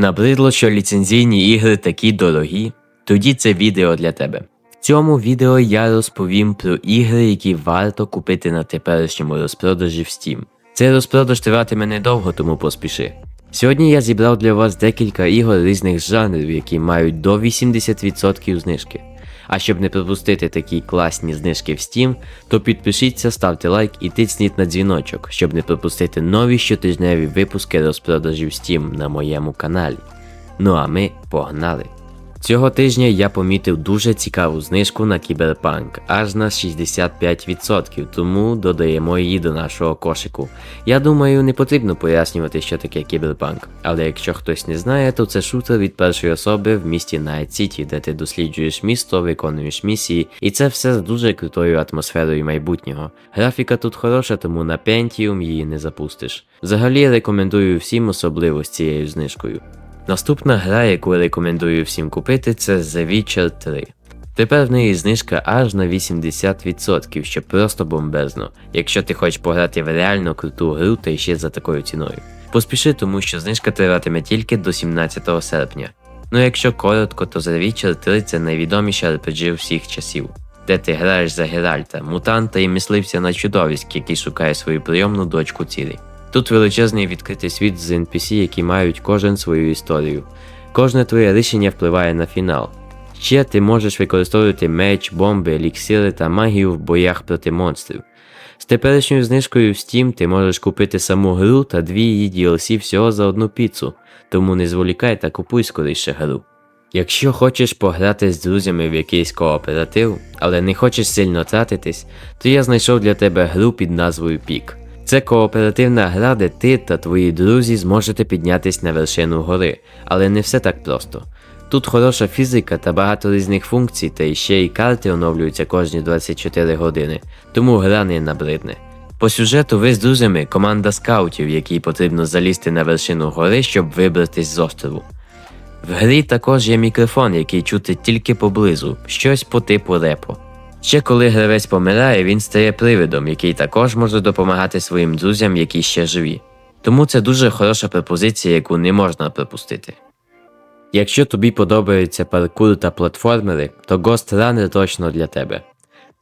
Набридло, що ліцензійні ігри такі дорогі? Тоді це відео для тебе. В цьому відео я розповім про ігри, які варто купити на теперішньому розпродажі в Steam. Цей розпродаж триватиме недовго, тому поспіши. Сьогодні я зібрав для вас декілька ігор різних жанрів, які мають до 80% знижки. А щоб не пропустити такі класні знижки в Steam, то підпишіться, ставте лайк і тисніть на дзвіночок, щоб не пропустити нові щотижневі випуски розпродажів Steam на моєму каналі. Ну а ми погнали! Цього тижня я помітив дуже цікаву знижку на кіберпанк, аж на 65%, тому додаємо її до нашого кошику. Я думаю, не потрібно пояснювати, що таке кіберпанк, але якщо хтось не знає, то це шутер від першої особи в місті Найт Сіті, де ти досліджуєш місто, виконуєш місії, і це все з дуже крутою атмосферою майбутнього. Графіка тут хороша, тому на Pentium її не запустиш. Взагалі рекомендую всім особливо з цією знижкою. Наступна гра, яку рекомендую всім купити, це The Witcher 3. Тепер в неї знижка аж на 80%, що просто бомбезно, якщо ти хочеш пограти в реально круту гру та ще за такою ціною. Поспіши, тому що знижка триватиме тільки до 17 серпня. Ну якщо коротко, то The Witcher 3 це найвідоміша RPG всіх часів, де ти граєш за Геральта, мутанта і мисливця на чудовиськ, який шукає свою прийомну дочку цілі. Тут величезний відкритий світ з NPC, які мають кожен свою історію. Кожне твоє рішення впливає на фінал. Ще ти можеш використовувати меч, бомби, еліксири та магію в боях проти монстрів. З теперішньою знижкою в Steam ти можеш купити саму гру та дві її DLC всього за одну піцу, тому не зволікай та купуй скоріше гру. Якщо хочеш пограти з друзями в якийсь кооператив, але не хочеш сильно тратитись, то я знайшов для тебе гру під назвою Пік. Це кооперативна гра, де ти та твої друзі зможете піднятися на вершину гори, але не все так просто. Тут хороша фізика та багато різних функцій, та ще й карти оновлюються кожні 24 години, тому гра не набридне. По сюжету ви з друзями команда скаутів, якій потрібно залізти на вершину гори, щоб вибратись з острову. В грі також є мікрофон, який чути тільки поблизу, щось по типу репо. Ще коли гравець помирає, він стає привидом, який також може допомагати своїм друзям, які ще живі. Тому це дуже хороша пропозиція, яку не можна пропустити. Якщо тобі подобаються паркур та платформери, то Ghost Runner точно для тебе.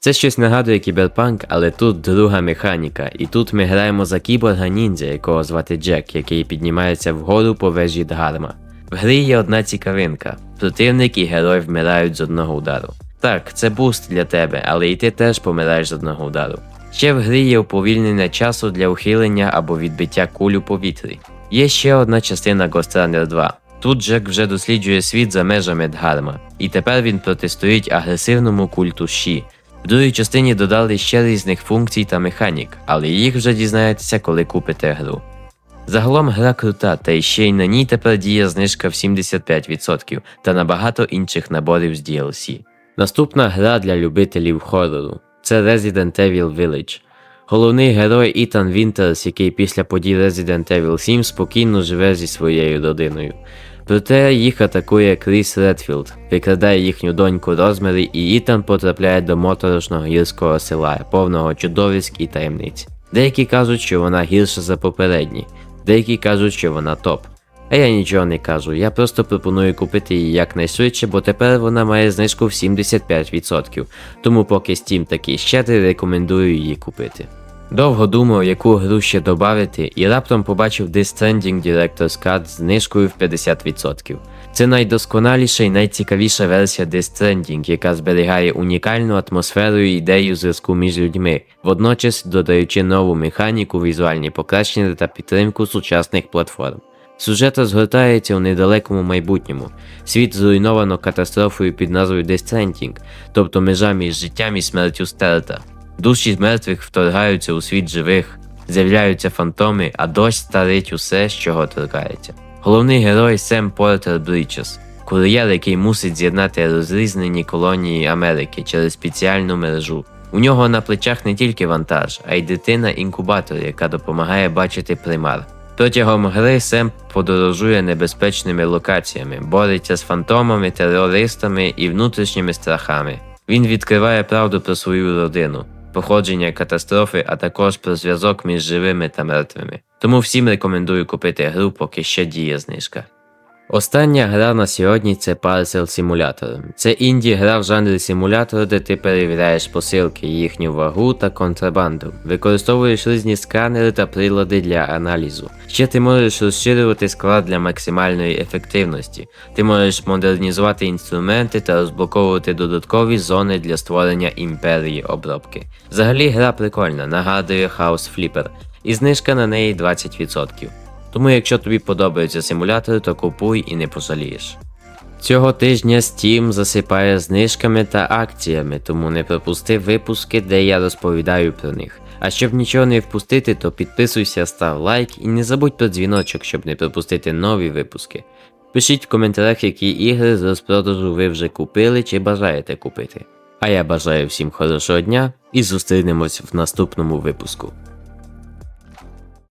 Це щось нагадує кіберпанк, але тут друга механіка, і тут ми граємо за кіборга ніндзя, якого звати Джек, який піднімається вгору по вежі Дгарма. В грі є одна цікавинка: противник і герой вмирають з одного удару. Так, це буст для тебе, але і ти теж помираєш з одного удару. Ще в грі є уповільнення часу для ухилення або відбиття куль у повітрі. Є ще одна частина Ghost Runner 2. Тут Джек вже досліджує світ за межами Дгарма, і тепер він протистоїть агресивному культу Ші. В другій частині додали ще різних функцій та механік, але їх вже дізнаєтеся, коли купите гру. Загалом гра крута, та ще й на ній тепер діє знижка в 75% та на багато інших наборів з DLC. Наступна гра для любителів хорору це Resident Evil Village. Головний герой Ітан Вінтерс, який після подій Resident Evil 7 спокійно живе зі своєю родиною. Проте їх атакує Кріс Редфілд, викрадає їхню доньку Розмері, і Ітан потрапляє до моторошного гірського села, повного чудовиськ і таємниць. Деякі кажуть, що вона гірша за попередні, деякі кажуть, що вона топ. А я нічого не кажу, я просто пропоную купити її якнайшвидше, бо тепер вона має знижку в 75%, тому поки Steam такий щедрий, рекомендую її купити. Довго думав, яку гру ще додати, і раптом побачив Death Stranding Director's Cut з знижкою в 50%. Це найдосконаліша і найцікавіша версія Death Stranding, яка зберігає унікальну атмосферу і ідею зв'язку між людьми, водночас додаючи нову механіку, візуальні покращення та підтримку сучасних платформ. Сюжет розгортається у недалекому майбутньому. Світ зруйновано катастрофою під назвою Stranding, тобто межа між життям і смертю стерта. Душі мертвих вторгаються у світ живих, з'являються фантоми, а дощ старить усе, з чого торкається. Головний герой Сем Портер Брічес, кур'єр, який мусить з'єднати розрізнені колонії Америки через спеціальну мережу. У нього на плечах не тільки вантаж, а й дитина-інкубатор, яка допомагає бачити примар. Протягом гри Сем подорожує небезпечними локаціями, бореться з фантомами, терористами і внутрішніми страхами. Він відкриває правду про свою родину, походження катастрофи, а також про зв'язок між живими та мертвими. Тому всім рекомендую купити гру, поки ще діє знижка. Остання гра на сьогодні це Parcel Simulator. Це інді гра в жанрі симулятор, де ти перевіряєш посилки, їхню вагу та контрабанду, використовуєш різні сканери та прилади для аналізу. Ще ти можеш розширювати склад для максимальної ефективності. Ти можеш модернізувати інструменти та розблоковувати додаткові зони для створення імперії обробки. Взагалі гра прикольна, нагадує House Flipper, і знижка на неї 20%. Тому якщо тобі подобаються симулятори, то купуй і не пожалієш. Цього тижня Steam засипає знижками та акціями, тому не пропусти випуски, де я розповідаю про них. А щоб нічого не впустити, то підписуйся, став лайк і не забудь про дзвіночок, щоб не пропустити нові випуски. Пишіть в коментарях, які ігри з розпродажу ви вже купили чи бажаєте купити. А я бажаю всім хорошого дня і зустрінемось в наступному випуску.